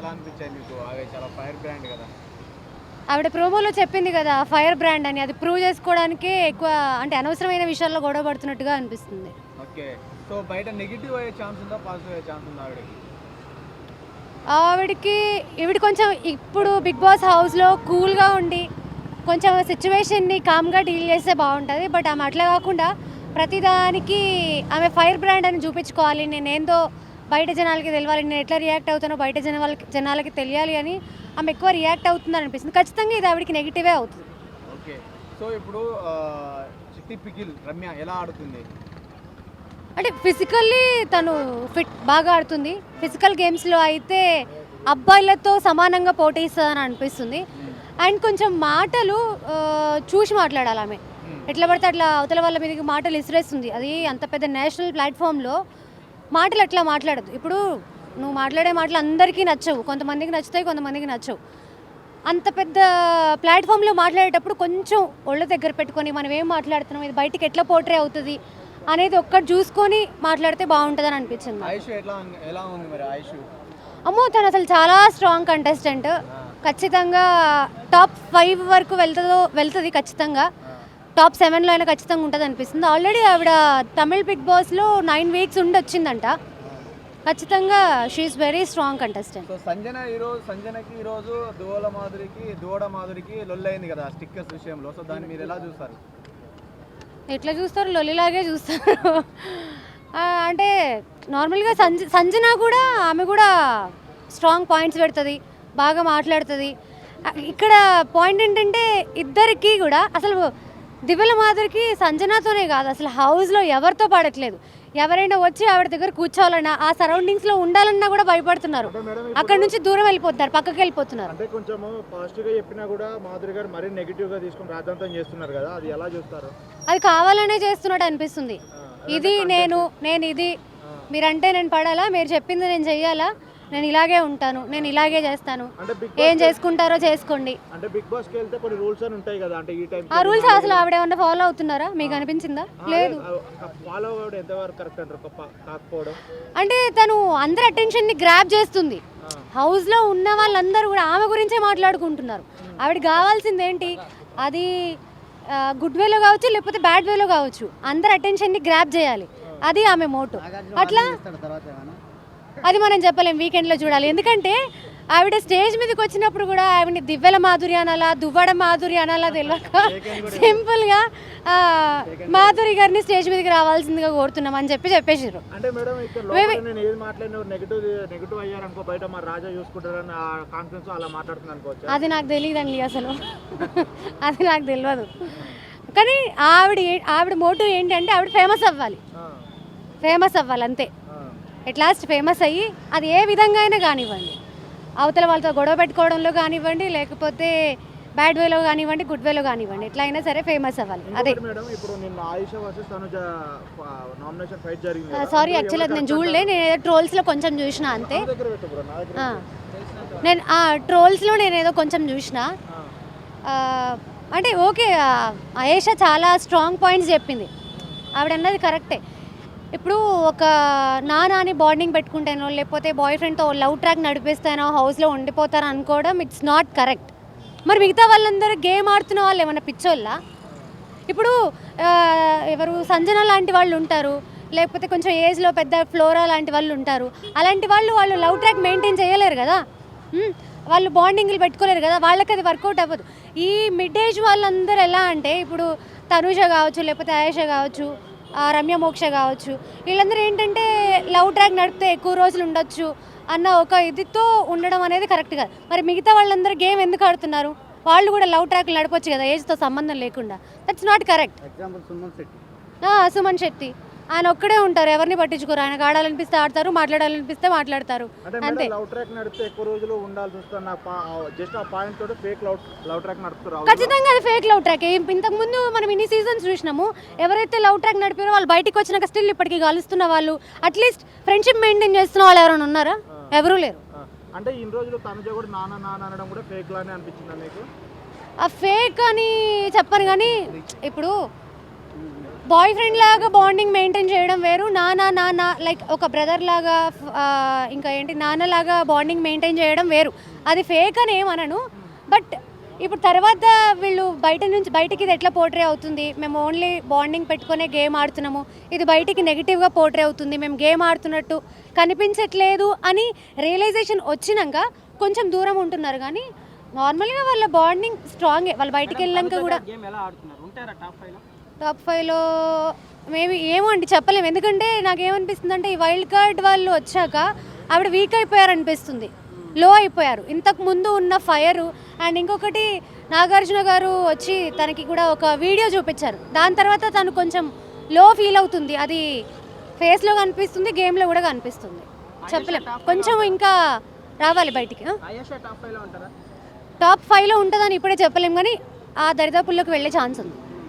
ఎలా అనిపించాయి మీకు? అవి చాలా ఫైర్ బ్రాండ్ కదా. ఆవిడ ప్రోమోలో చెప్పింది కదా ఫైర్ బ్రాండ్ అని. అది ప్రూవ్ చేసుకోవడానికే ఎక్కువ అంటే అనవసరమైన విషయాల్లో గొడవ పడుతున్నట్టుగా అనిపిస్తుంది. ఓకే. సో బయట నెగిటివ్ అయ్యే ఛాన్స్ ఉందా పాజిటివ్ అయ్యే ఛాన్స్ ఉందా ఆవిడకి? ఆవిడకి ఈవిడ కొంచెం ఇప్పుడు బిగ్ బాస్ హౌస్లో కూల్గా ఉండి కొంచెం సిచ్యువేషన్ని కామ్గా డీల్ చేస్తే బాగుంటుంది. బట్ ఆమె అట్లా కాకుండా ప్రతిదానికి ఆమె ఫైర్ బ్రాండ్ అని చూపించుకోవాలి. నేనేందో బయట జనాలకి తెలియాలి నేను ఎట్లా రియాక్ట్ అవుతానో బయట జనాలకి జనాలకి తెలియాలి అని ఆమె ఎక్కువ రియాక్ట్ అవుతుందని అనిపిస్తుంది. ఖచ్చితంగా ఇది ఆవిడకి నెగిటివే అవుతుంది. ఓకే. సో ఇప్పుడు ఆ, చిట్టి పికిల్ రమ్య ఎలా ఆడుతుంది? అంటే ఫిజికల్లీ తను ఫిట్ బాగా ఆడుతుంది. ఫిజికల్ గేమ్స్లో అయితే అబ్బాయిలతో సమానంగా పోటీ ఇస్తుందని అనిపిస్తుంది అండ్ కొంచెం మాటలు చూసి మాట్లాడాలి ఆమె. ఎట్లా పడితే అట్లా అవతల వాళ్ళ మీదకి మాటలు ఇసిరేస్తుంది. అది అంత పెద్ద నేషనల్ ప్లాట్ఫామ్లో మాటలు అట్లా మాట్లాడదు ఇప్పుడు నువ్వు మాట్లాడే మాటలు అందరికీ నచ్చవు. కొంతమందికి నచ్చుతాయి కొంతమందికి నచ్చవు. అంత పెద్ద ప్లాట్ఫామ్లో మాట్లాడేటప్పుడు కొంచెం ఒళ్ళ దగ్గర పెట్టుకొని మనం ఏం మాట్లాడుతున్నాం ఇది బయటికి ఎట్లా పోట్రే అవుతుంది అనేది ఒక్కటి చూసుకొని మాట్లాడితే బాగుంటుందని అనిపించింది. అమ్మో తను అసలు చాలా స్ట్రాంగ్ కంటెస్టెంట్. ఖచ్చితంగా టాప్ ఫైవ్ వరకు వెళ్తుందో వెళ్తుంది ఖచ్చితంగా. టాప్ సెవెన్లో అయినా ఖచ్చితంగా ఉంటుంది అనిపిస్తుంది. ఆల్రెడీ ఆవిడ తమిళ్ బిగ్ బాస్లో నైన్ వీక్స్ ఉండి వచ్చిందంట. ఖచ్చితంగా she's very strong contestant so Sanjana ఈరోజు సంజనకి ఈరోజు దువల మాధురికి దువడ మాధురికి లొల్లైంది కదా స్టిక్కర్స్ విషయంలో. సో దాన్ని మీరు ఎలా చూస్తారు? ఎట్లా చూస్తారు? లొల్లిలాగే చూస్తారు. అంటే నార్మల్గా సంజ సంజన కూడా ఆమె కూడా స్ట్రాంగ్ పాయింట్స్ పెడుతుంది బాగా మాట్లాడుతుంది. ఇక్కడ పాయింట్ ఏంటంటే ఇద్దరికి కూడా అసలు దివ్యల మాధురికి సంజనతోనే కాదు అసలు హౌస్లో ఎవరితో పడట్లేదు. ఎవరైనా వచ్చి ఆవిడ దగ్గర కూర్చోవాలన్నా ఆ సరౌండింగ్స్లో ఉండాలన్నా కూడా భయపడుతున్నారు. అక్కడ నుంచి దూరం వెళ్ళిపోతున్నారు పక్కకి వెళ్ళిపోతున్నారు. అంటే కొంచెము పాజిటివ్గా చెప్పినా కూడా మాధురి గారు మరీ నెగిటివ్గా తీసుకుని రాద్ధాంతం చేస్తున్నారు కదా అది ఎలా చూస్తారు? అది కావాలనే చేస్తున్నట్టు అనిపిస్తుంది. ఇది నేను నేను ఇది మీరంటే నేను పడాలా మీరు చెప్పింది నేను చెయ్యాలా? నేను ఇలాగే ఉంటాను నేను ఇలాగే చేస్తాను. ఏం చేసుకుంటారో చేసుకోండి. అంటే బిగ్ బాస్కి వెళ్తే కొన్ని రూల్స్ అని ఉంటాయి కదా అంటే ఈ టైం ఆ రూల్స్ అసలు ఆవిడ ఏమన్నా ఫాలో అవుతున్నారా? మీకు అనిపించిందా? లేదు. ఫాలో అవ్వడం ఎంతవరకు కరెక్ట్ అంటారు గొప్ప కాకపోవడం? అంటే తను అందరి అటెన్షన్ని గ్రాప్ చేస్తుంది. హౌస్లో ఉన్న వాళ్ళందరూ కూడా ఆమె గురించే మాట్లాడుకుంటున్నారు. ఆవిడ కావాల్సింది ఏంటి? అది గుడ్ వేలో కావచ్చు లేకపోతే బ్యాడ్ వేలో కావచ్చు. అందరి అటెన్షన్ని గ్రాప్ చేయాలి. అది ఆమె మోటు అట్లా అది మనం చెప్పలేం వీకెండ్లో చూడాలి. ఎందుకంటే ఆవిడ స్టేజ్ మీదకి వచ్చినప్పుడు కూడా ఆవిడని దివ్వెల మాధురి అనాలా దువ్వడ మాధురి అనాలా తెలియక సింపుల్గా మాధురి గారిని స్టేజ్ మీదకి రావాల్సిందిగా కోరుతున్నాం అని చెప్పి చెప్పేసారు అది నాకు తెలియదండి అసలు. అది నాకు తెలియదు కానీ ఆవిడ ఆవిడ మోటివ్ ఏంటంటే ఆవిడ ఫేమస్ అవ్వాలి. ఫేమస్ అవ్వాలి అంతే ఎట్ లాస్ట్ ఫేమస్ అయ్యి అది ఏ విధంగా అయినా కానివ్వండి. అవతల వాళ్ళతో గొడవ పెట్టుకోవడంలో కానివ్వండి లేకపోతే బ్యాడ్ వేలో కానివ్వండి గుడ్ వేలో కానివ్వండి ఎట్లా అయినా సరే ఫేమస్ అవ్వాలి. అదే. సారీ యాక్చువల్లీ అది నేను చూడలే నేను ఏదో ట్రోల్స్లో కొంచెం చూసిన అంతే. నేను ట్రోల్స్లో నేను ఏదో కొంచెం చూసిన. అంటే ఓకే ఆయేషా చాలా స్ట్రాంగ్ పాయింట్స్ చెప్పింది. ఆవిడ అన్నది కరెక్టే ఇప్పుడు ఒక నానాని బాండింగ్ పెట్టుకుంటానో లేకపోతే బాయ్ ఫ్రెండ్తో లవ్ ట్రాక్ నడిపిస్తానో హౌస్లో ఉండిపోతారో అనుకోవడం ఇట్స్ నాట్ కరెక్ట్ మరి మిగతా వాళ్ళందరూ గేమ్ ఆడుతున్న వాళ్ళు ఏమన్నా పిచ్చోళ్ళా? ఇప్పుడు ఎవరు సంజన లాంటి వాళ్ళు ఉంటారు లేకపోతే కొంచెం ఏజ్లో పెద్ద ఫ్లోరా లాంటి వాళ్ళు ఉంటారు అలాంటి వాళ్ళు వాళ్ళు లవ్ ట్రాక్ మెయింటైన్ చేయలేరు కదా? వాళ్ళు బాండింగ్లు పెట్టుకోలేరు కదా? వాళ్ళకి అది వర్కౌట్ అవ్వదు. ఈ మిడ్ ఏజ్ వాళ్ళందరూ ఎలా అంటే ఇప్పుడు తనుజ కావచ్చు లేకపోతే ఆయేష కావచ్చు రమ్య మోక్ష కావచ్చు. వీళ్ళందరూ ఏంటంటే లవ్ ట్రాక్ నడిపితే ఎక్కువ రోజులు ఉండొచ్చు అన్న ఒక ఇదితో ఉండడం అనేది కరెక్ట్ కాదు. మరి మిగతా వాళ్ళందరూ గేమ్ ఎందుకు ఆడుతున్నారు? వాళ్ళు కూడా లవ్ ట్రాక్ నడపొచ్చు కదా ఏజ్తో సంబంధం లేకుండా. That's not correct Suman Shetty. ఆయన ఒక్కడే ఉంటారు. ఎవరిని పట్టించుకోరు. ఆయనకు ఆడాలనిపిస్తే ఆడతారు మాట్లాడాలనిపిస్తే మాట్లాడతారు. అంటే అంతే. మేడం లవ్ ట్రాక్ నడిపితే ఎక్కువ రోజులు ఉండాల్సి వస్తున్న జస్ట్ ఆ పాయింట్ తోటి ఫేక్ లవ్ లవ్ ట్రాక్ నడుపుతారు ఖచ్చితంగా అది ఫేక్ లవ్ ట్రాక్ ఇంతకు ముందు మనం ఇన్ని సీజన్స్ చూసినాము. ఎవరైతే లవ్ ట్రాక్ నడిపారో వాళ్ళు బయటికి వచ్చినాక స్టిల్ ఇప్పటికీ కలుస్తున్న వాళ్ళు అట్లీస్ట్ ఫ్రెండ్షిప్ మెయింటైన్ చేస్తున్న వాళ్ళు ఎవరైనా ఉన్నారా? ఎవరూ లేరు. అంటే ఇన్ని రోజులు తనుజ కూడా నాన్న నాన్న అనడం కూడా ఫేక్ లానే అనిపించిందా మీకు? ఆ ఫేక్ అని చెప్పను కానీ ఇప్పుడు బాయ్ ఫ్రెండ్ లాగా బాండింగ్ మెయింటైన్ చేయడం వేరు. నాన్న నాన్న లైక్ ఒక బ్రదర్ లాగా ఇంకా ఏంటి నాన్న లాగా బాండింగ్ మెయింటైన్ చేయడం వేరు. అది ఫేక్ అని ఏమనను బట్ ఇప్పుడు తర్వాత వీళ్ళు బయట నుంచి బయటికి ఇది ఎట్లా పోర్ట్రే అవుతుంది? మేము ఓన్లీ బాండింగ్ పెట్టుకునే గేమ్ ఆడుతున్నాము. ఇది బయటికి నెగిటివ్గా పోర్ట్రే అవుతుంది. మేము గేమ్ ఆడుతున్నట్టు కనిపించట్లేదు అని రియలైజేషన్ వచ్చినాక కొంచెం దూరం ఉంటున్నారు. కానీ నార్మల్గా వాళ్ళ బాండింగ్ స్ట్రాంగే వాళ్ళు బయటికి వెళ్ళాక కూడా టాప్ ఫైవ్లో మేబీ ఏమో అండి చెప్పలేము. ఎందుకంటే నాకు ఏమనిపిస్తుంది అంటే ఈ వైల్డ్ కార్డ్ వాళ్ళు వచ్చాక ఆవిడ వీక్ అయిపోయారు అనిపిస్తుంది లో అయిపోయారు. ఇంతకు ముందు ఉన్న ఫైర్ అండ్ ఇంకొకటి నాగార్జున గారు వచ్చి తనకి కూడా ఒక వీడియో చూపించారు. దాని తర్వాత తను కొంచెం లో ఫీల్ అవుతుంది. అది ఫేస్లో కనిపిస్తుంది గేమ్లో కూడా కనిపిస్తుంది. చెప్పలేం కొంచెం ఇంకా రావాలి బయటికి టాప్ ఫైవ్లో ఉంటుందని ఇప్పుడే చెప్పలేం కానీ ఆ దరిదాపుల్లోకి వెళ్ళే ఛాన్స్ ఉంది.